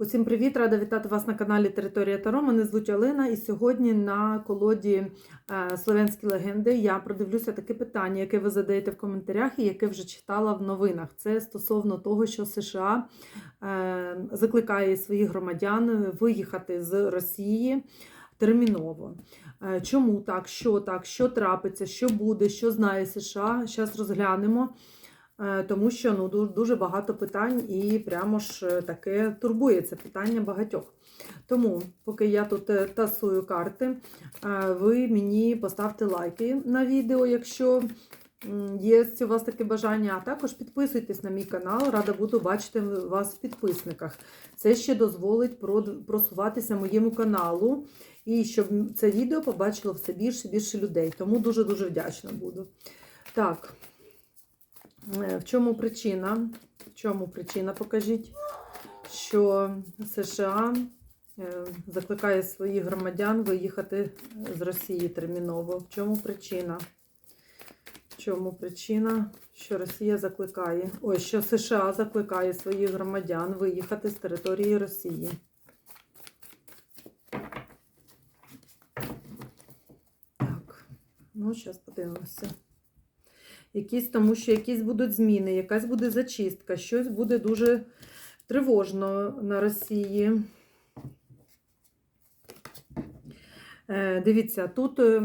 Усім привіт! Рада вітати вас на каналі Територія Таро. Мене звуть Олена, і сьогодні на колоді е, Слов'янські легенди я продивлюся таке питання, яке ви задаєте в коментарях і яке вже читала в новинах. Це стосовно того, що США е, закликає своїх громадян виїхати з Росії терміново. Е, Чому так? Що так? Що трапиться? Що буде? Що знає США? Зараз розглянемо. Е, тому що ну, дуже багато питань і прямо ж е, таке турбує це питання багатьох. Тому, поки я тут е, тасую карти, ви мені поставте лайки на відео, якщо є у вас таке бажання, а також підписуйтесь на мій канал, рада буду бачити вас в підписниках. Це ще дозволить просуватися моєму каналу і щоб це відео побачило все більше і більше людей. Тому дуже-дуже вдячна буду. Так. Е, В чому причина? В чому причина, покажіть, що США е, закликає своїх громадян виїхати з Росії терміново. В чому причина? В чому причина, що Росія закликає, ой, що США закликає своїх громадян виїхати з території Росії? Так, ну, зараз подивимося якісь, тому що якісь будуть зміни, якась буде зачистка, щось буде дуже тривожно на Росії. Е, Дивіться, тут е,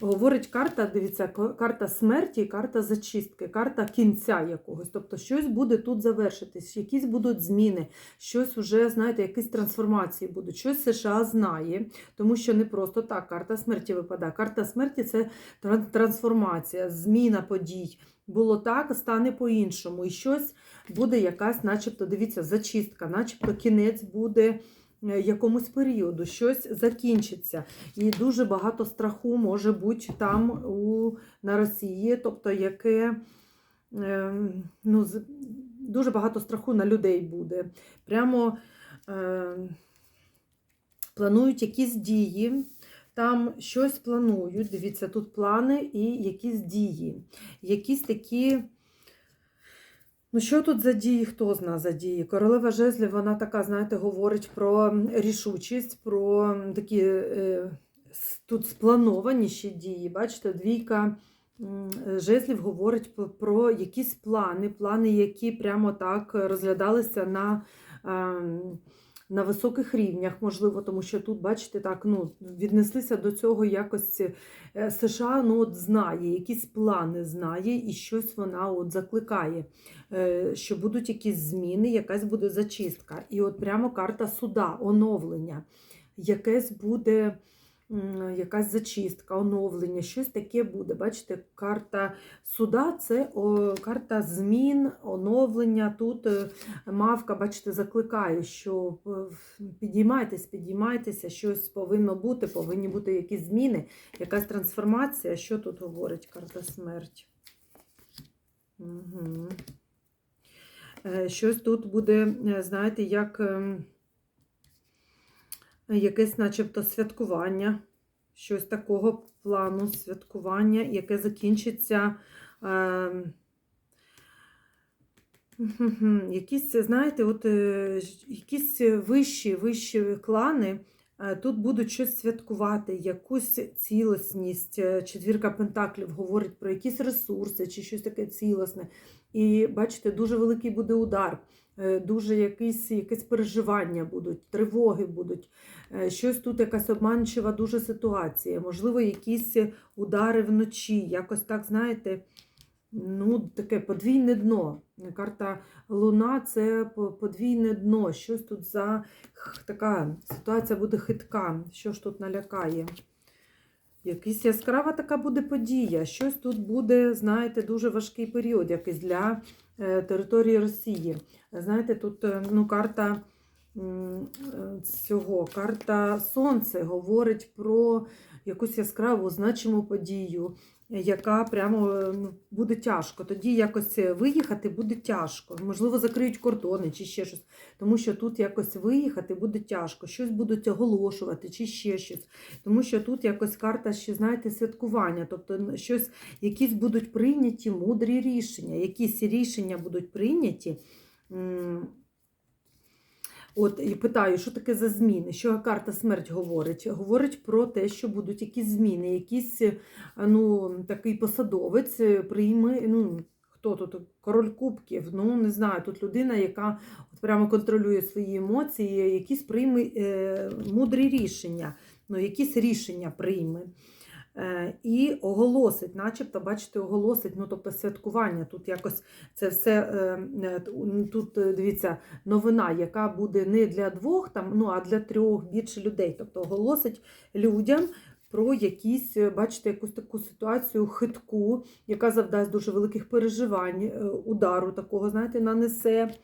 говорить карта, дивіться, карта смерті карта зачистки, карта кінця якогось. Тобто щось буде тут завершитись, якісь будуть зміни, щось вже, знаєте, якісь трансформації будуть, щось США знає, тому що не просто так карта смерті випадає. Карта смерті це трансформація, зміна подій. Було так, стане по-іншому. І щось буде якась, начебто, дивіться, зачистка, начебто кінець буде якомусь періоду, щось закінчиться. І дуже багато страху може бути там у, на Росії, тобто яке. е, Ну, дуже багато страху на людей буде. Прямо е, планують якісь дії, там щось планують. Дивіться, тут плани і якісь дії. Якісь такі. Ну, що тут за дії? Хто зна за дії? Королева жезлів, вона така, знаєте, говорить про рішучість, про такі е, тут спланованіші дії. Бачите, двійка жезлів говорить про якісь плани, плани, які прямо так розглядалися на. На високих рівнях, можливо, тому що тут, бачите, так ну, віднеслися до цього якось е, США ну, от знає, якісь плани знає, і щось вона от закликає, е, що будуть якісь зміни, якась буде зачистка. І от прямо карта суда, оновлення, якесь буде. Якась зачистка, оновлення, щось таке буде. Бачите, карта суда це карта змін, оновлення. Тут е, мавка, бачите, закликає, що е, підіймайтесь, підіймайтеся, щось повинно бути, повинні бути якісь зміни, якась трансформація. Що тут говорить карта смерть? Угу. Щось тут буде, е, знаєте, як ем, якесь начебто святкування, щось такого плану святкування, яке закінчиться. Мгм. Якісь, знаєте, от е, якісь вищі, вищі клани е, тут будуть щось святкувати, якусь цілісність. Е, Четвірка Пентаклів говорить про якісь ресурси чи щось таке цілісне. І бачите, дуже великий буде удар, е, дуже якісь, якесь переживання будуть, тривоги будуть. Е, Щось тут якась обманчива дуже ситуація, можливо, якісь удари вночі, якось так, знаєте. Ну, таке подвійне дно. Карта Луна це подвійне дно. Щось тут за така ситуація буде хитка. Що ж тут налякає? Якась яскрава така буде подія. Щось тут буде, знаєте, дуже важкий період якийсь для е, території Росії. Знаєте, тут е, ну, карта цього, карта Сонце говорить про якусь яскраву, значиму подію яка прямо е, ну, буде тяжко. Тоді якось е, виїхати буде тяжко. Можливо, закриють кордони чи ще щось. Тому що тут якось виїхати буде тяжко, щось будуть оголошувати чи ще щось. Тому що тут якось карта ще, знаєте, святкування. Тобто щось, якісь будуть прийняті мудрі рішення, якісь рішення будуть прийняті. От і питаю, що таке за зміни? Що карта смерть говорить? Говорить про те, що будуть якісь зміни, якийсь е, ну, такий посадовець е, прийме. Ну, хто тут? Король кубків. Ну, не знаю, тут людина, яка от прямо контролює свої емоції, якісь прийме мудрі рішення, ну, якісь рішення прийме. Е, І оголосить, начебто, бачите, оголосить, ну тобто святкування. Тут якось це все е, е, тут дивіться новина, яка буде не для двох, там, ну а для трьох більше людей. Тобто оголосить людям про якісь, бачите, якусь таку ситуацію хитку, яка завдасть дуже великих переживань, удару такого, знаєте, нанесе.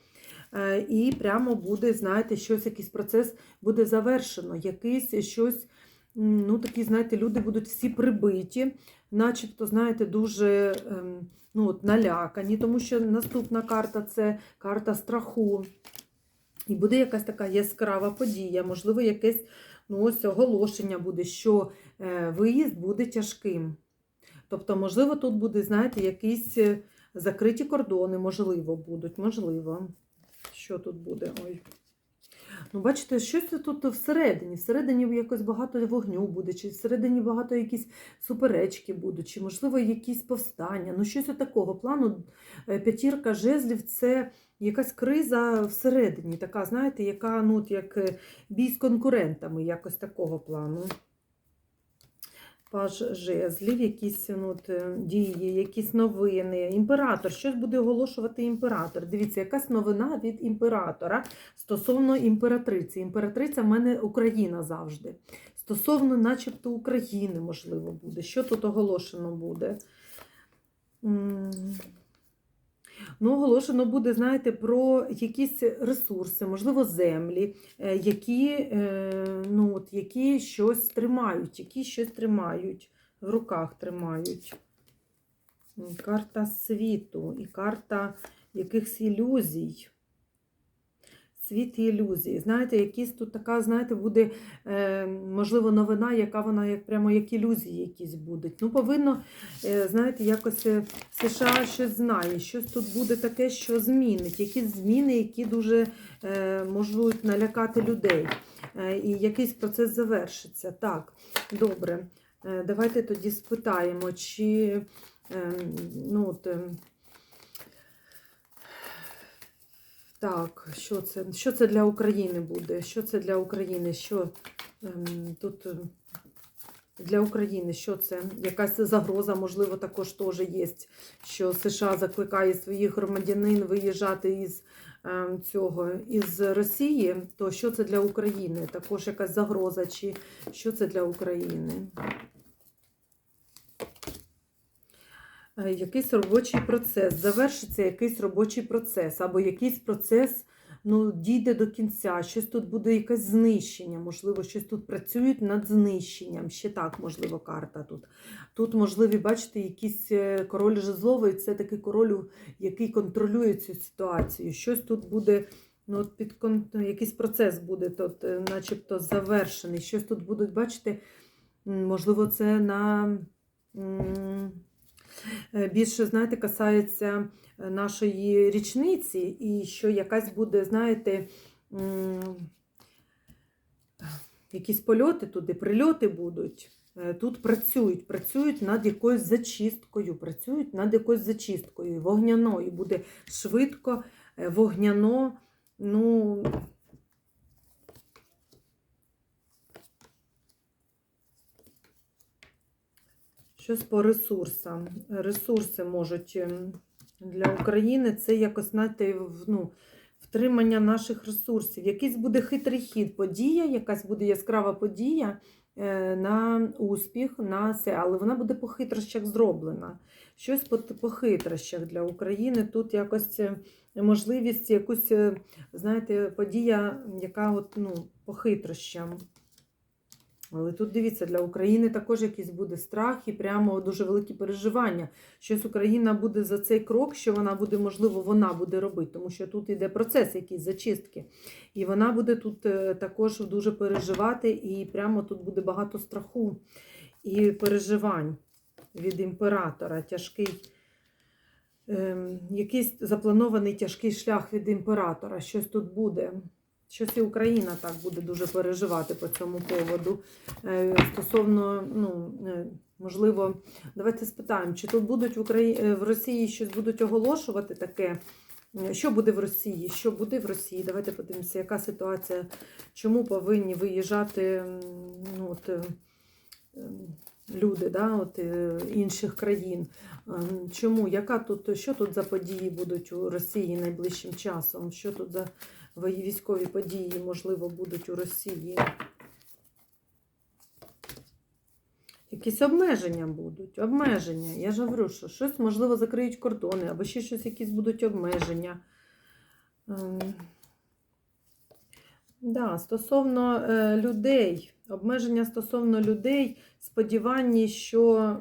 І прямо буде, знаєте, щось, якийсь процес буде завершено, якийсь щось ну такі, знаєте, люди будуть всі прибиті, начебто, знаєте, дуже ем, ну, от, налякані, тому що наступна карта це карта страху. І буде якась така яскрава подія, можливо, якесь ну, ось оголошення буде, що е, виїзд буде тяжким. Тобто, можливо, тут буде, знаєте, якісь е, закриті кордони, можливо, будуть, можливо. Що тут буде? Ой. Ну, бачите, щось тут всередині. Всередині якось багато вогню буде, чи всередині багато якісь суперечки будуть, чи, можливо, якісь повстання. Ну, щось такого плану. Е, П'ятірка жезлів це якась криза всередині, така, знаєте, яка ну, як е, бій з конкурентами, якось такого плану. Паж жезлів, якісь ну, от, е, дії, якісь новини. Імператор, щось буде оголошувати імператор. Дивіться, якась новина від імператора стосовно імператриці. Імператриця в мене Україна завжди. Стосовно, начебто, України, можливо, буде. Що тут оголошено буде? Ну, оголошено буде, знаєте, про якісь ресурси, можливо, землі, е, які, е, ну, от, які щось тримають, які щось тримають, в руках тримають. Карта світу і карта якихось ілюзій. Світ ілюзії. Знаєте, якісь тут така, знаєте, буде, е, можливо, новина, яка вона як прямо як ілюзії якісь будуть. Ну, повинно, е, знаєте, якось е, США щось знає, щось тут буде таке, що змінить, якісь зміни, які дуже можуть налякати людей. І якийсь процес завершиться. Так, добре. Давайте тоді спитаємо, чи е, ну, от, е, так, що це, що це для України буде? Що це для України? Що ем, тут е, для України? Що це? Якась загроза, можливо, також теж є, що США закликає своїх громадянин виїжджати із ем, цього із Росії. То що це для України? Також якась загроза, чи що це для України? Е, Якийсь робочий процес, завершиться якийсь робочий процес, або якийсь процес ну, дійде до кінця, щось тут буде якесь знищення, можливо, щось тут працюють над знищенням. Ще так, можливо, карта тут. Тут, можливі, бачите, якийсь е, король жезловий, це такий король, який контролює цю ситуацію. Щось тут буде. Ну, от під якийсь процес буде тут, е, начебто, завершений. Щось тут будуть, бачите, можливо, це на е, більше, знаєте, касається е, нашої річниці, і що якась буде, знаєте, якісь польоти туди, прильоти будуть. Е, Тут працюють, працюють над якоюсь зачисткою, працюють над якоюсь зачисткою, вогняною. Буде швидко, е, вогняно. Ну, щось по ресурсам. Ресурси можуть ем, для України це якось, знаєте, ну, втримання наших ресурсів. Якийсь буде хитрий хід, подія, якась буде яскрава подія е, на успіх, на це, але вона буде по хитрощах зроблена. Щось по, по хитрощах для України. Тут якось е, можливість, якусь, е, знаєте, подія, яка от, ну, по хитрощам. Але тут дивіться, для України також якийсь буде страх і прямо дуже великі переживання. Щось Україна буде за цей крок, що вона буде, можливо, вона буде робити, тому що тут йде процес якийсь зачистки. І вона буде тут е, також дуже переживати, і прямо тут буде багато страху і переживань від імператора. Тяжкий, ем, якийсь запланований тяжкий шлях від імператора. Щось тут буде. Щось і Україна так буде дуже переживати по цьому поводу. Е, Стосовно, ну, е, можливо, давайте спитаємо, чи тут будуть в Україні в Росії щось будуть оголошувати таке. Е, Що буде в Росії? Що буде в Росії? Давайте подивимося, яка ситуація, чому повинні виїжджати ну, от, е, люди да, от, е, інших країн. Чому? Яка тут, що тут за події будуть у Росії найближчим часом? Що тут за військові події, можливо, будуть у Росії? Якісь обмеження будуть. Обмеження. Я ж говорю, що щось, можливо, закриють кордони, або ще щось, якісь будуть обмеження. Ем, Да, стосовно е, людей, обмеження стосовно людей, сподівання, що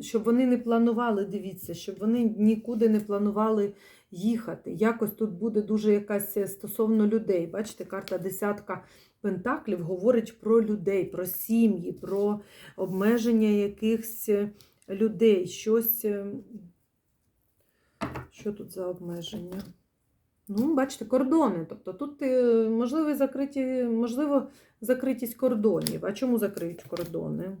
щоб вони не планували, дивіться, щоб вони нікуди не планували їхати. Якось тут буде дуже якась е, стосовно людей. Бачите, карта десятка пентаклів говорить про людей, про сім'ї, про обмеження якихось е, людей. Щось. е, Що тут за обмеження? Ну, бачите, кордони. Тобто тут можливо, закриті, можливо, закритість кордонів. А чому закриють кордони?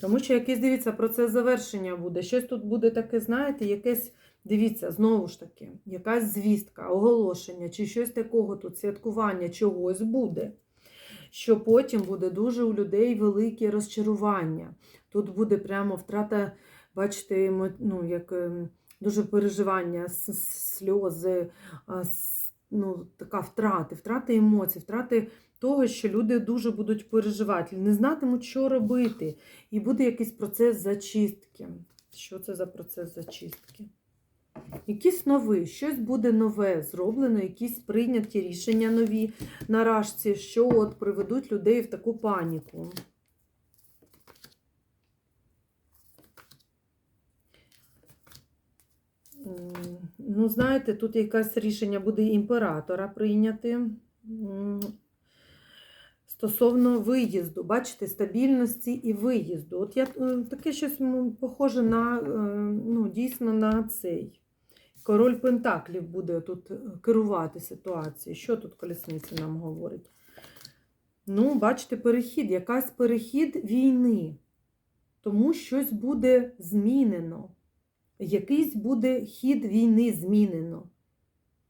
Тому що якийсь, дивіться, процес завершення буде. Щось тут буде таке, знаєте, якесь, дивіться, знову ж таки, якась звістка, оголошення, чи щось такого тут, святкування чогось буде. Що потім буде дуже у людей велике розчарування. Тут буде прямо втрата бачите, ну, як ем, дуже переживання, сльози, ну, така втрати, втрати емоцій, втрати того, що люди дуже будуть переживати, не знатимуть, що робити. І буде якийсь процес зачистки. Що це за процес зачистки? Якийсь новий, щось буде нове зроблено, якісь прийняті рішення нові на рашці, що от приведуть людей в таку паніку. Ну, знаєте, тут якесь рішення буде імператора прийняти. Стосовно виїзду, бачите, стабільності і виїзду. От я е, таке щось похоже на е, ну, дійсно на цей. Король Пентаклів буде тут е, керувати ситуацією. Що тут колісниця нам говорить? Ну, бачите, перехід, якась перехід війни. Тому щось буде змінено. Якийсь буде хід війни змінено.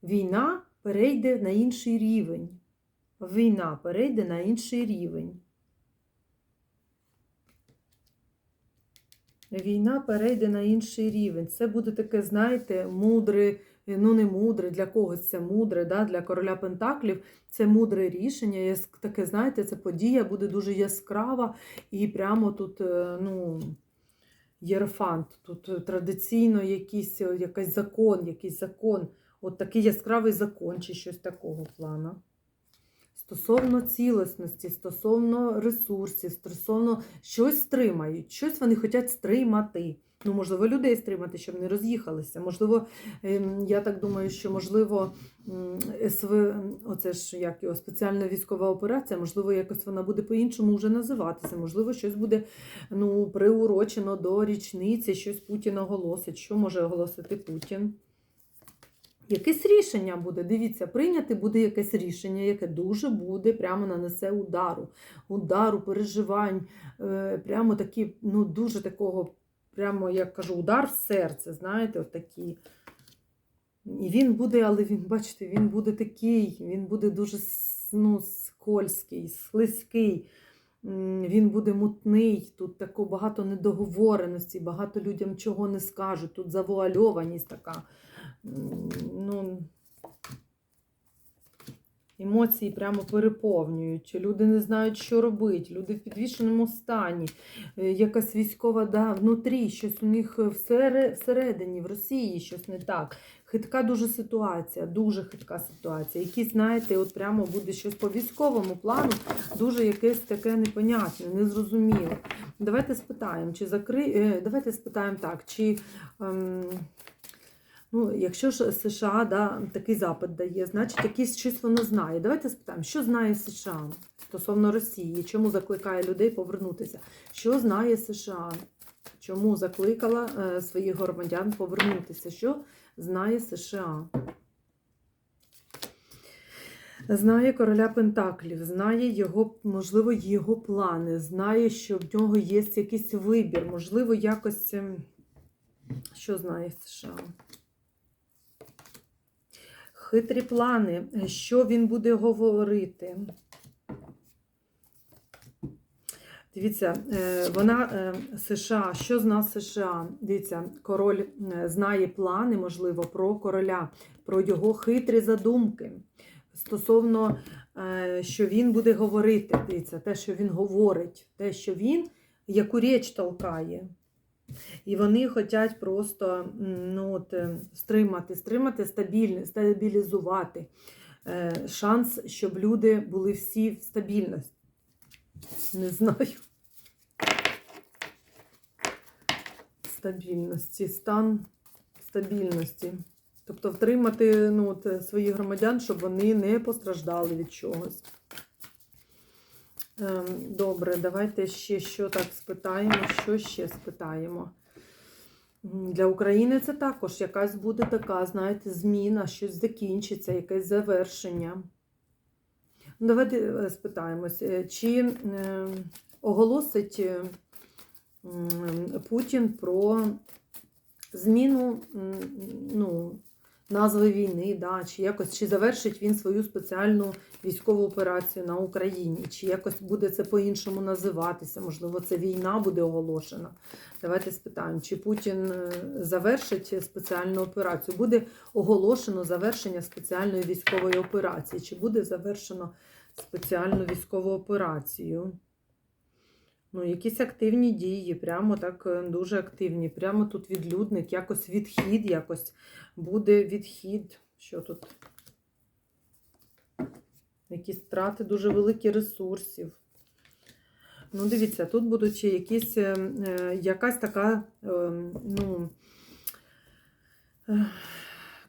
Війна перейде на інший рівень. Війна перейде на інший рівень. Війна перейде на інший рівень. Це буде таке, знаєте, мудре, ну не мудре, для когось це мудре, да? для короля Пентаклів це мудре рішення. Таке, знаєте, це подія буде дуже яскрава і прямо тут, е, ну. Єрофант. Тут е, традиційно якийсь, е, якийсь закон, якийсь закон, от такий яскравий закон чи щось такого плана. Стосовно цілісності, стосовно ресурсів, стосовно щось стримають, щось вони хочуть стримати. Ну, можливо, людей стримати, щоб не роз'їхалися. Можливо, ем, я так думаю, що можливо СВ, оце ж як його спеціальна військова операція, можливо, якось вона буде по-іншому вже називатися. Можливо, щось буде ну, приурочено до річниці, щось Путін оголосить. Що може оголосити Путін? Якесь рішення буде, дивіться, прийняти буде якесь рішення, яке дуже буде, прямо нанесе удару, удару, переживань, е, прямо такі, ну, дуже такого, прямо, як кажу, удар в серце, знаєте, от такі. І він буде, але він, бачите, він буде такий, він буде дуже ну, скользький, слизький, він буде мутний, тут тако багато недоговореності, багато людям чого не скажуть, тут завуальованість така. Ну, емоції прямо переповнюють. Люди не знають, що робити, люди в підвішеному стані, Е, якась військова да, внутрі, щось у них всередині, в Росії щось не так. Хитка дуже ситуація, дуже хитка ситуація. Якісь, знаєте, от прямо буде щось по військовому плану, дуже якесь таке непонятне, незрозуміле. Давайте спитаємо, чи закри... е, Давайте спитаємо так, чи. Ем... Ну, якщо ж США да, такий запит дає, значить якісь щось воно знає. Давайте спитаємо, що знає США стосовно Росії, чому закликає людей повернутися? Що знає США? Чому закликала е, своїх громадян повернутися? Що знає США? Знає короля Пентаклів, знає його, можливо, його плани, знає, що в нього є якийсь вибір, можливо, якось. ем, Що знає США? Хитрі плани, що він буде говорити. Дивіться, е, вона е, США, що зна США? Дивіться, король е, знає плани, можливо, про короля, про його хитрі задумки. Стосовно, е, що він буде говорити, дивіться, те, що він говорить, те, що він яку річ толкає. І вони хочуть просто ну, от, е, стримати, стримати стабільність, стабілізувати е, шанс, щоб люди були всі в стабільності. Не знаю. Стабільності, стан стабільності. Тобто втримати ну, от, своїх громадян, щоб вони не постраждали від чогось. Ем, Добре, давайте ще що так спитаємо, що ще спитаємо. Для України це також якась буде така, знаєте, зміна, щось закінчиться, якесь завершення. Давайте е, спитаємось, е, чи оголосить е, Путін про зміну ну, назви війни, да, чи якось чи завершить він свою спеціальну військову операцію на Україні, чи якось буде це по-іншому називатися, можливо, це війна буде оголошена. Давайте спитаємо, чи Путін е, завершить спеціальну операцію, буде оголошено завершення спеціальної військової операції, чи буде завершено спеціальну військову операцію? Ну, якісь активні дії, прямо так е, дуже активні. Прямо тут відлюдник, якось відхід, якось буде відхід. Що тут? Якісь втрати дуже великі ресурсів. Ну, дивіться, тут будуть якісь, е, е, якась така, е, ну,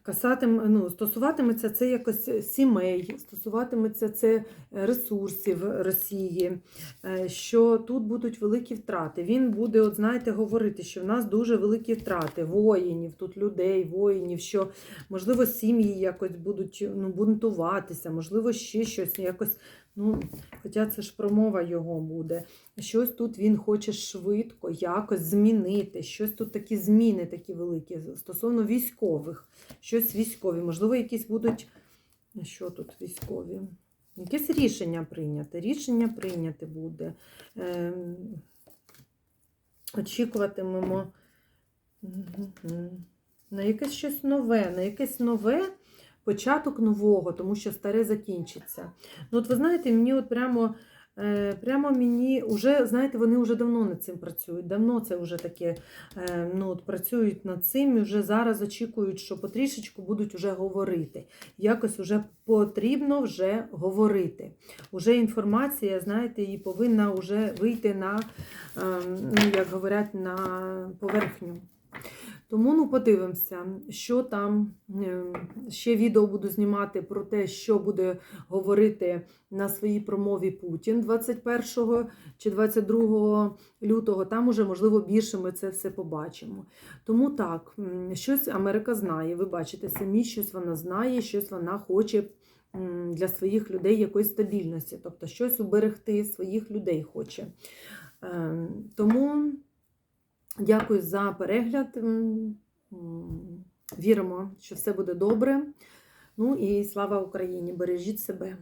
касатим, ну, стосуватиметься це якось сімей, стосуватиметься це ресурсів Росії, е, що тут будуть великі втрати. Він буде, от знаєте, говорити, що в нас дуже великі втрати воїнів, тут людей, воїнів, що можливо сім'ї якось будуть ну, бунтуватися, можливо, ще щось якось. Ну, Хоча це ж промова його буде. Щось тут він хоче швидко якось змінити. Щось тут такі зміни такі великі стосовно військових. Щось військові. Можливо, якісь будуть. Що тут військові? Якесь рішення прийняти. Рішення прийняти буде. Ем, очікуватимемо на якесь щось нове, на якесь нове початок нового, тому що старе закінчиться. Ну, от ви знаєте, мені от прямо. е, Прямо мені вже, знаєте, вони вже давно над цим працюють. Давно це вже таке е, ну, от працюють над цим і вже зараз очікують, що потрішечку будуть вже говорити. Якось вже потрібно вже говорити. Уже інформація, знаєте, і повинна вже вийти на, е, ну, як говорять, на поверхню. Тому ну, подивимося, що там. Е, Ще відео буду знімати про те, що буде говорити на своїй промові Путін 21 чи 22 лютого. Там уже, можливо, більше ми це все побачимо. Тому так, щось Америка знає. Ви бачите самі, щось вона знає, щось вона хоче для своїх людей якоїсь стабільності, тобто щось уберегти своїх людей хоче. Е, Тому. Дякую за перегляд. Віримо, що все буде добре. Ну і слава Україні! Бережіть себе.